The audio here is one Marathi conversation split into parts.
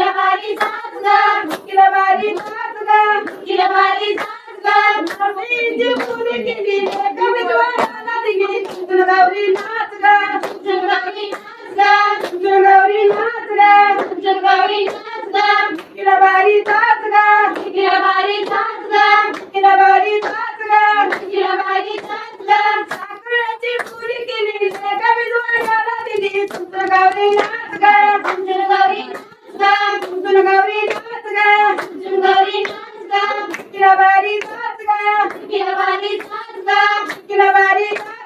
मुक्तीला बारी जात ग मुक्तीला बारी जात ग मुक्तीला बारी जात ग नवरीची फुले केली Thank you.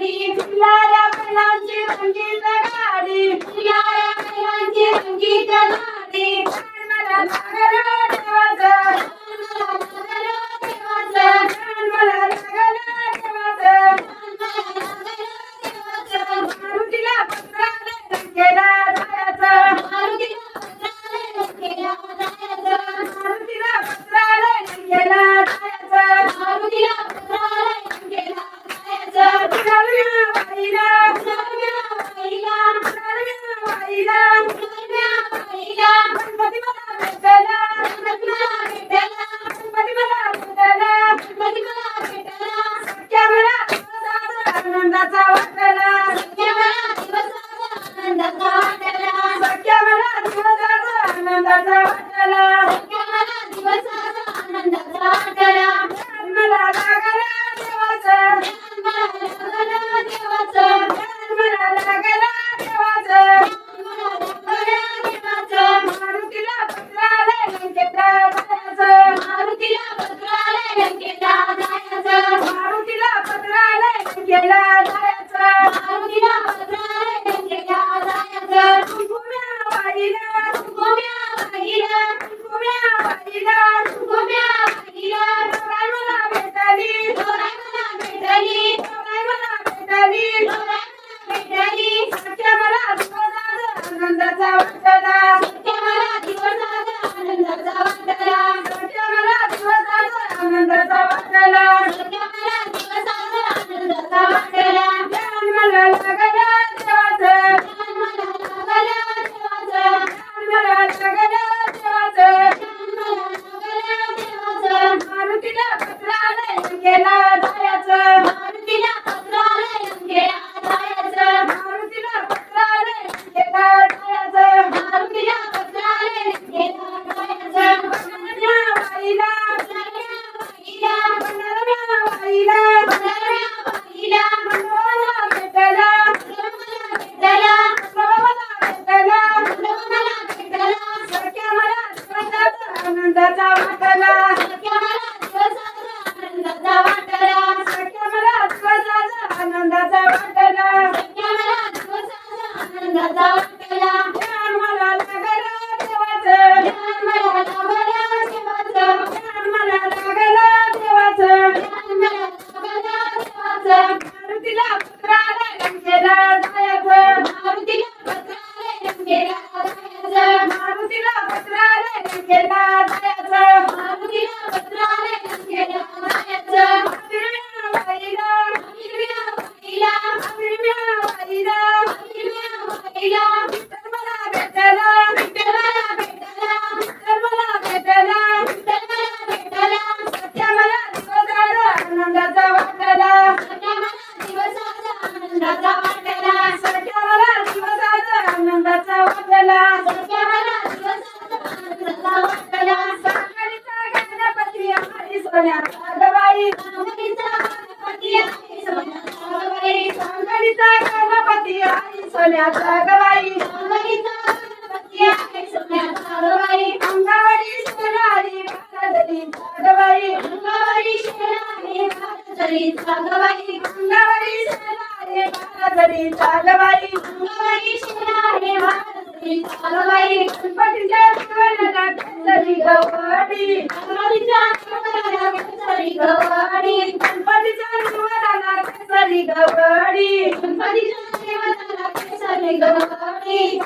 गाडी फुलणाऱ्या फुलांची रंगीत गाडी फुलणाऱ्या फुलांची रंगीत गाडी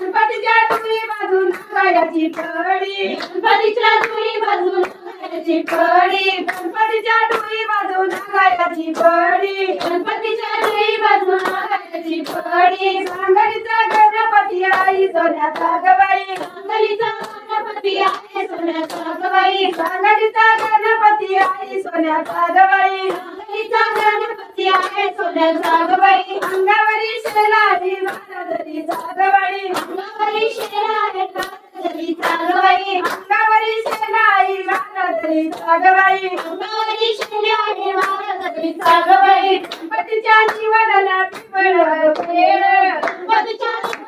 गणपतीच्या तुम्ही बाजून गाड्याची पडी गणपतीच्या तुम्ही बाजून गायची पडी गणपतीच्या डोळी बाजूला गायची पडी गणपतीच्या डोळी बाजूला गायची पडी सांगलीचा गणपती आई सोन्याचा गवाई. सांगलीचा गणपती आई सोन्याचा गवाई. सांगलीचा गणपती आई सोन्याचा गवाई. सांगलीचा गणपती आहे सोन्याचा गवाई. अंगावरी शेला आहे जागवाई अंगावरी शेला आहे तरी चालवाई अंगावरी शेलाई माला तरी चालवाई अंगावरी शेलाई माला जीवनाला पिवळ पेळ गणपतीच्या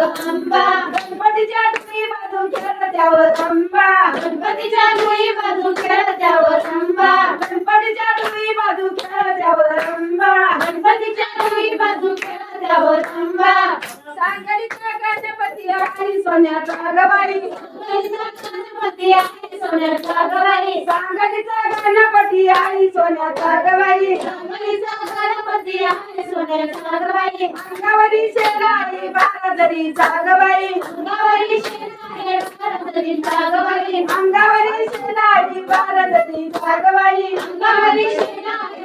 अंबा गणपतीच्या दुई बाजू खेळ त्यावर अंबा गणपतीच्या दुई बाजू खेळ त्यावर अंबा भागवाई अंगामध्ये शेणाने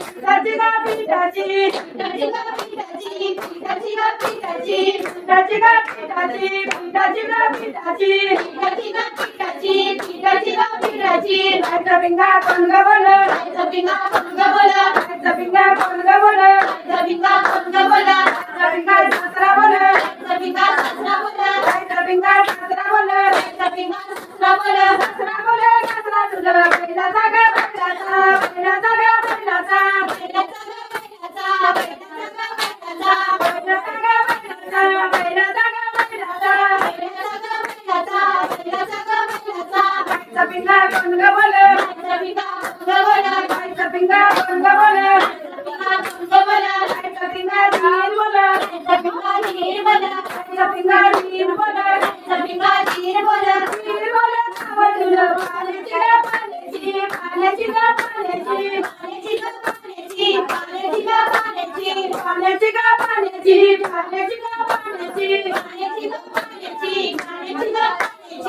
रचिका पिठाची रचिका पिठाची रचिका पिठाची रचिका पिठाची रचिका पिठाची रचिका पिठाची रचिका पिठाची राजा पिंगा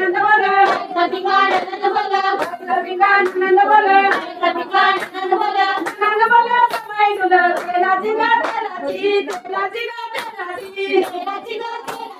आनंद बोल कविता आनंद बोल कविता आनंद बोल कविता आनंद बोल आनंद बोल समय तुला तेलाची गात राजी तेलाची गात राजी तेलाची गात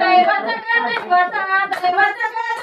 दैवत दैवत दैवत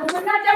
我们大家。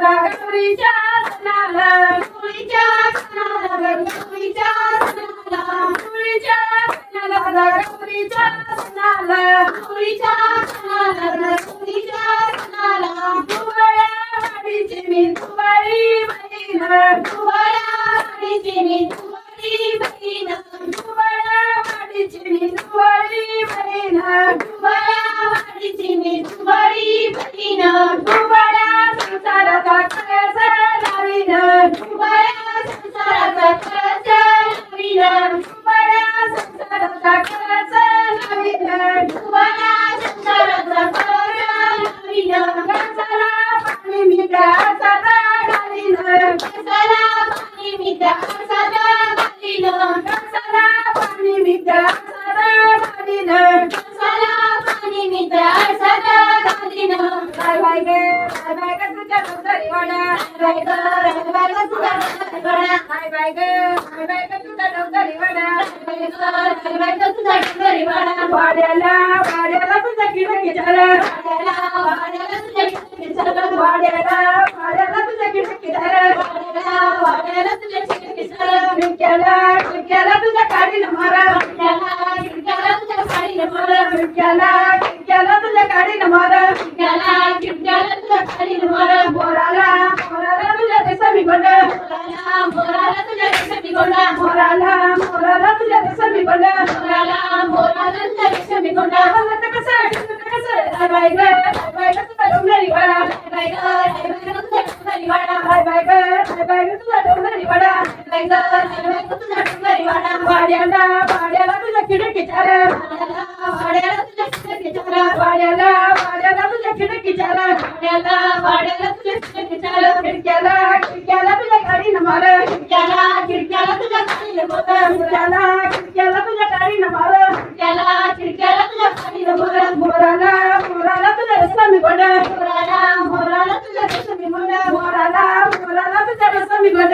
बघा गौरीच्या सणाला गौरीच्या सणाला गौरीच्या सणाला गौरीच्या सणाला बघा गौरीच्या सणाला गौरीच्या सणाला गौरीच्या सणाला मी दुवाळी महिना так. किचन. खिडक्याला खिडक्याला तुझ्या गाडीनं मारा खिडक्याला खिडक्याला तुझ्या साडीनं मार. खिडक्याला खिडक्याला तुझ्या गाडीनं मारा खिडक्याला खिडक्याला तुझ्या साडीनं मार. मोराला मोराला तुझ्या रेशमी गोंड मोराला मोराला तुझ्या रेशमी गोंडा. मोराला मोराला तुझ्या रेशमी गोंड मोराला मोराला तुझ्या रेशमी गोंडा. आता कसं आता कसं बाय बाय ग बाय बाय ग तुझा डोंगरी वाडा बाय ग वाड्याला वाड्याला तुझ्या खिडकीच्या वाड्याला वाड्याला तुझ्या किचन. वाड्याला वाड्याला तुझ्या खिडकीच्या वाड्याला वाड्याला तुझ्या किचन. खिडक्याला खिडक्याला तुझ्या गाडीनं मार खिडक्याला खिडक्याला तुझ्या साडीनं मार. खिडक्याला खिडक्याला तुझ्या गाडीनं मार खिडक्याला खिडक्याला तुझ्या साडीनं मार. मोराला मोराला तुझ्या रेशमी गोंड मोराला मोराला तुझ्या रेशमी गोंडा. मोराला मोराला तुझ्या रेशमी गोंड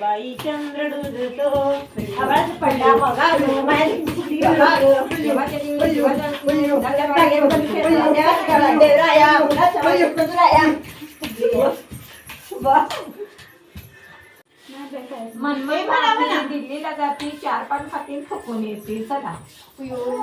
बाई चंद्र डुलतो. आवाज पडला बघा मनमय म्हणा दिल्लीला जाती चार पाच खातील थकून येतील चला. पिऊ,